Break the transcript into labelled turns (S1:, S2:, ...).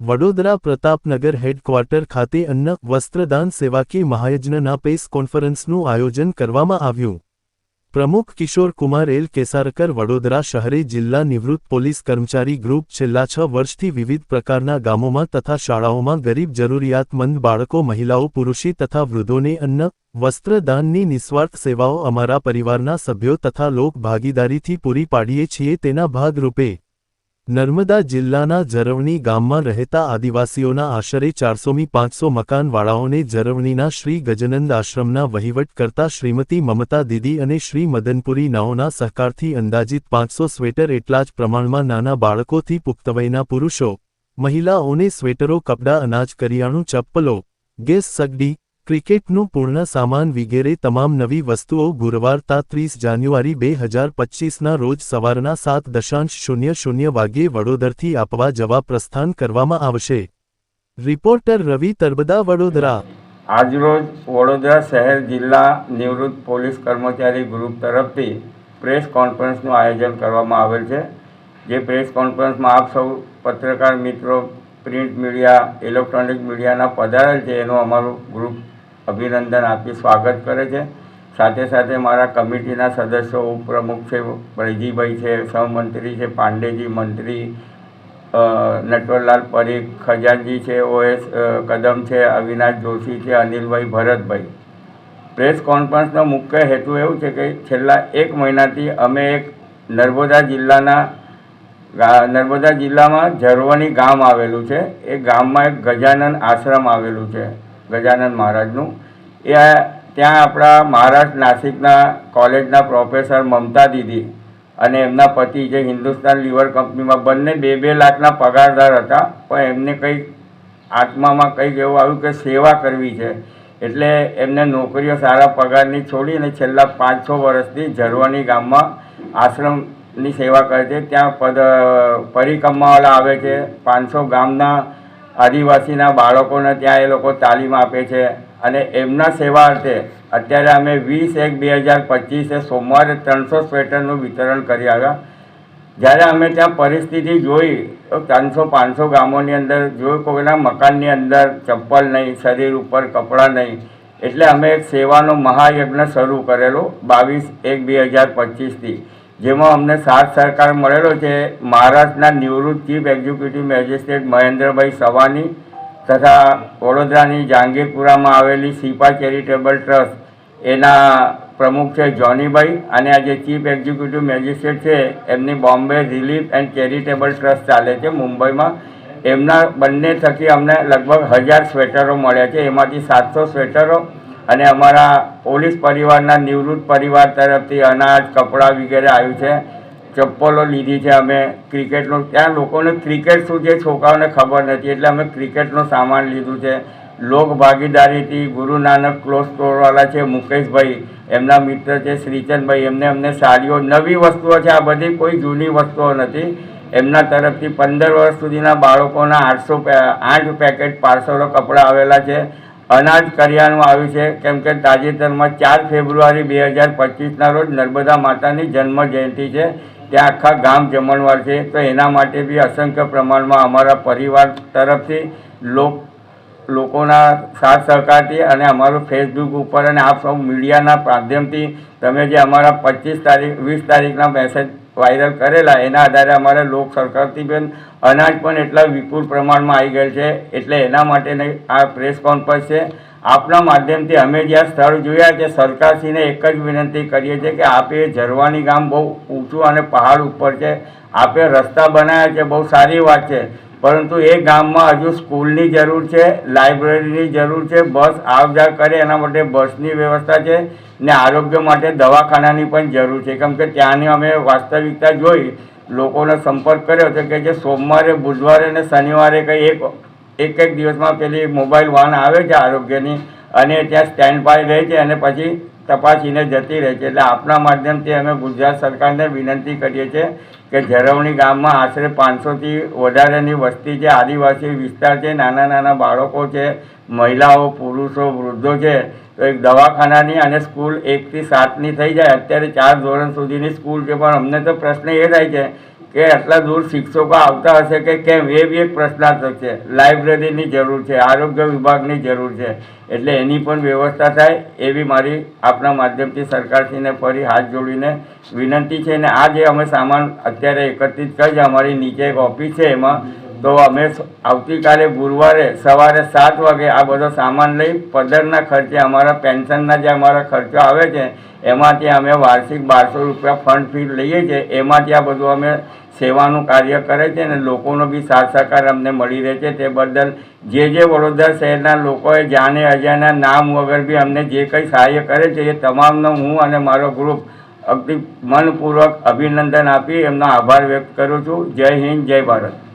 S1: Vadodara Pratapnagar headquarter ખાતે અન્ન વસ્ત્રદાન સેવાકીય મહાયજ્ઞના પેસ કોન્ફરન્સનું આયોજન કરવામાં આવ્યું. પ્રમુખ કિશોર કુમાર એલ કેસારકર વડોદરા શહેરે જિલ્લા નિવૃત્ત પોલીસ કર્મચારી ગ્રુપ છેલ્લા છ વર્ષથી વિવિધ પ્રકારના ગામોમાં તથા શાળાઓમાં ગરીબ જરૂરિયાતમંદ બાળકો, મહિલાઓ, પુરુષી તથા વૃદ્ધોને અન્ન વસ્ત્રદાનની નિસ્વાર્થ સેવાઓ અમારા પરિવારના સભ્યો તથા લોક ભાગીદારીથી પૂરી પાડીએ છીએ તેના ભાગરૂપે નર્મદા જિલ્લાના જરવણી ગામમાં રહેતા આદિવાસીઓના આશરે ચારસોમી પાંચસો મકાનવાળાઓને જરવણીના શ્રી ગજનંદ આશ્રમના વહીવટ કરતા શ્રીમતી મમતા દીદી અને શ્રી મદનપુરી નાઓના સહકારથી અંદાજિત પાંચસો સ્વેટર એટલા જ પ્રમાણમાં નાના બાળકોથી પુખ્તવયના પુરુષો, મહિલાઓને સ્વેટરો, કપડાં, અનાજ, કરિયાણું, ચપ્પલો, ગેસ, સગડી ક્રિકેટનું પૂર્ણ સામાન વગેરે તમામ નવી વસ્તુઓ ગુરુવાર તા ત્રીસ જાન્યુઆરી બે હજાર પચ્ચીસના રોજ સવારના સાત દશાંશ શૂન્ય શૂન્ય વાગ્યે વડોદરથી આપવા જવા પ્રસ્થાન કરવામાં આવશે. રિપોર્ટર રવિ તરબદા, વડોદરા.
S2: આજરોજ વડોદરા શહેર જિલ્લા નિવૃત્ત પોલીસ કર્મચારી ગ્રુપ તરફથી પ્રેસ કોન્ફરન્સનું આયોજન કરવામાં આવેલ છે. જે પ્રેસ કોન્ફરન્સમાં આપ સૌ પત્રકાર મિત્રો, પ્રિન્ટ મીડિયા, ઇલેક્ટ્રોનિક મીડિયાના પધારેલ છે, એનું અમારું ગ્રુપ અભિનંદન આપી, સ્વાગત કરે છે. સાથે સાથે મારા કમિટીના સદસ્યો ઉપપ્રમુખ છે, બળજીભાઈ છે, સહમંત્રી છે, પાંડેજી મંત્રી નટવરલાલ પરીખ, ખજાનજી છે, ઓએસ કદમ છે, અવિનાશ જોશી છે, અનિલભાઈ ભરતભાઈ. પ્રેસ કોન્ફરન્સનો મુખ્ય હેતુ એવું છે કે છેલ્લા એક મહિનાથી અમે એક નર્મદા જિલ્લાના નર્મદા જિલ્લામાં ઝરવણી ગામ આવેલું છે. એ ગામમાં એક ગજાનન આશ્રમ આવેલું છે. ગજાનન મહારાજનું. એ ત્યાં આપણા મહારાષ્ટ્ર નાસિકના કોલેજના પ્રોફેસર મમતા દીદી અને એમના પતિ જે હિન્દુસ્તાન લીવર કંપનીમાં બંને બે બે લાખના પગારદાર હતા, પણ એમને કંઈક આત્મામાં કંઈક એવું આવ્યું કે સેવા કરવી છે. એટલે એમને નોકરીઓ સારા પગારની છોડી અને છેલ્લા પાંચ છ વર્ષથી ઝરવાની ગામમાં આશ્રમની સેવા કરે છે. ત્યાં પદ પરિક્રમાવાળા આવે છે. પાંચસો ગામના આદિવાસીના બાળકોને ત્યાં એ લોકો તાલીમ આપે છે અને એમના સેવા અર્થે અત્યારે અમે વીસ એક બે હજાર પચીસે સોમવારે ત્રણસો સ્વેટરનું વિતરણ કરી આવ્યા. જ્યારે અમે ત્યાં પરિસ્થિતિ જોઈ, તો ત્રણસો પાંચસો ગામોની અંદર જોયું કોઈના મકાનની અંદર ચપ્પલ નહીં, શરીર ઉપર કપડાં નહીં, એટલે અમે એક સેવાનો મહાયજ્ઞ શરૂ કરેલો બાવીસ એક બે હજાર પચીસથી. જેમાં અમને સાથ સહકાર મળેલો છે. મહારાષ્ટ્રના નિવૃત્ત chief executive magistrate Mahendrabhai Savani તથા વડોદરાની જાંગીરપુરામાં આવેલી સિપા ચેરિટેબલ ટ્રસ્ટ. એના પ્રમુખ છે જોનીભાઈ અને આ જે ચીફ એક્ઝિક્યુટિવ મેજિસ્ટ્રેટ છે, એમની Bombay relief and charitable trust ચાલે છે મુંબઈમાં. એમના બંને થકી અમને લગભગ હજાર સ્વેટરો મળ્યા છે. એમાંથી સાતસો સ્વેટરો અને અમારા પોલીસ પરિવારના નિવૃત્ત પરિવાર તરફથી અનાજ, કપડાં વગેરે આવ્યું છે. ચપ્પલો લીધી છે અમે. ક્રિકેટનો, ત્યાં લોકોને ક્રિકેટ શું છે છોકરાઓને ખબર નથી. એટલે અમે ક્રિકેટનો સામાન લીધું છે. લોક ભાગીદારીથી ગુરુ નાનક ક્લોથ સ્ટોરવાળા છે મુકેશભાઈ. એમના મિત્ર છે શ્રીચંદભાઈ. એમને અમને સાડીઓ, નવી વસ્તુઓ છે. આ બધી કોઈ જૂની વસ્તુઓ નથી. એમના તરફથી પંદર વર્ષ સુધીના બાળકોના આઠસો આઠ પેકેટ પાર્સલો કપડાં આવેલા છે. અનાજ કરિયાણું આવ્યું છે. કેમ કે તાજેતરમાં ચાર ફેબ્રુઆરી બે હજાર પચીસના રોજ નર્મદા માતાની જન્મ જયંતિ છે. ત્યાં આખા ગામ જમણવાર છે. તો એના માટે બી અસંખ્ય પ્રમાણમાં અમારા પરિવાર તરફથી લોક, લોકોના સાથ સહકારથી અને અમારું ફેસબુક ઉપર અને આ સૌ મીડિયાના માધ્યમથી તમે જે અમારા પચીસ તારીખ, વીસ તારીખના મેસેજ વાયરલ કરેલા, એના આધારે અમારે લોક સરકારથી પણ અનાજ પણ એટલા વિપુલ પ્રમાણમાં આવી ગયેલ છે, એટલે એના માટેની આ પ્રેસ કોન્ફરન્સ છે. આપના માધ્યમથી અમે જ્યાં સ્થળ જોયા છે, સરકારશ્રીને એક જ વિનંતી કરીએ છીએ કે આપે ઝરવાની ગામ બહુ ઊંચું અને પહાડ ઉપર છે. આપે રસ્તા બનાવ્યા છે, બહુ સારી વાત છે. પરંતુ એ ગામમાં હજુ સ્કૂલની જરૂર છે, લાઇબ્રેરીની જરૂર છે, બસ આવ જા કરે એના માટે બસની વ્યવસ્થા છે ને આરોગ્ય માટે દવાખાનાની પણ જરૂર છે. કેમ કે ત્યાંની અમે વાસ્તવિકતા જોઈ, લોકોનો સંપર્ક કર્યો તો કે જે સોમવારે, બુધવારે અને શનિવારે કંઈ એક એક એક દિવસમાં પેલી મોબાઈલ વાન આવે છે આરોગ્યની અને ત્યાં સ્ટેન્ડ બાય રહે છે અને પછી તપાસીને જતી રહે છે. એટલે આપના માધ્યમથી અમે ગુજરાત સરકારને વિનંતી કરીએ છીએ કે જરવણી ગામમાં આશરે પાંચસોથી વધારેની વસ્તી છે. આદિવાસી વિસ્તાર છે. નાના નાના બાળકો છે. મહિલાઓ, પુરુષો, વૃદ્ધો છે. તો એક દવાખાનાની અને સ્કૂલ એકથી સાતની થઈ જાય. અત્યારે ચાર ધોરણ સુધીની સ્કૂલ છે. પણ અમને તો પ્રશ્ન એ થાય છે કે આટલા દૂર શિક્ષકો આવતા હશે કે કેમ? એ બી એક પ્રશ્નાર્થ છે. લાઇબ્રેરીની જરૂર છે, આરોગ્ય વિભાગની જરૂર છે. એટલે એની પણ વ્યવસ્થા થાય એવી મારી આપણા માધ્યમથી સરકારશ્રીને ફરી હાથ જોડીને વિનંતી છે. અને આ જે અમે સામાન અત્યારે એકત્રિત કરી અમારી નીચે એક ઓફિસ છે એમાં તો અમે આવતીકાલે ગુરુવારે સવારે સાત વાગે આ બધો સામાન લઈ પદરના ખર્ચે અમારા પેન્શનના જે અમારા ખર્ચો આવે છે, એમાંથી અમે વાર્ષિક બારસો રૂપિયા ફંડ ફી લઈએ છીએ, એમાંથી આ બધું અમે સેવાનું કાર્ય કરે છે અને લોકોનો બી સાથ સહકાર અમને મળી રહે છે. તે બદલ જે જે વડોદરા શહેરના લોકોએ જાણે અજાણ્યા નામ વગર બી અમને જે કંઈ સહાય કરે છે એ તમામનો હું અને મારો ગ્રુપ અગદી મનપૂર્વક અભિનંદન આપી, એમનો આભાર વ્યક્ત કરું છું. જય હિન્દ, જય ભારત.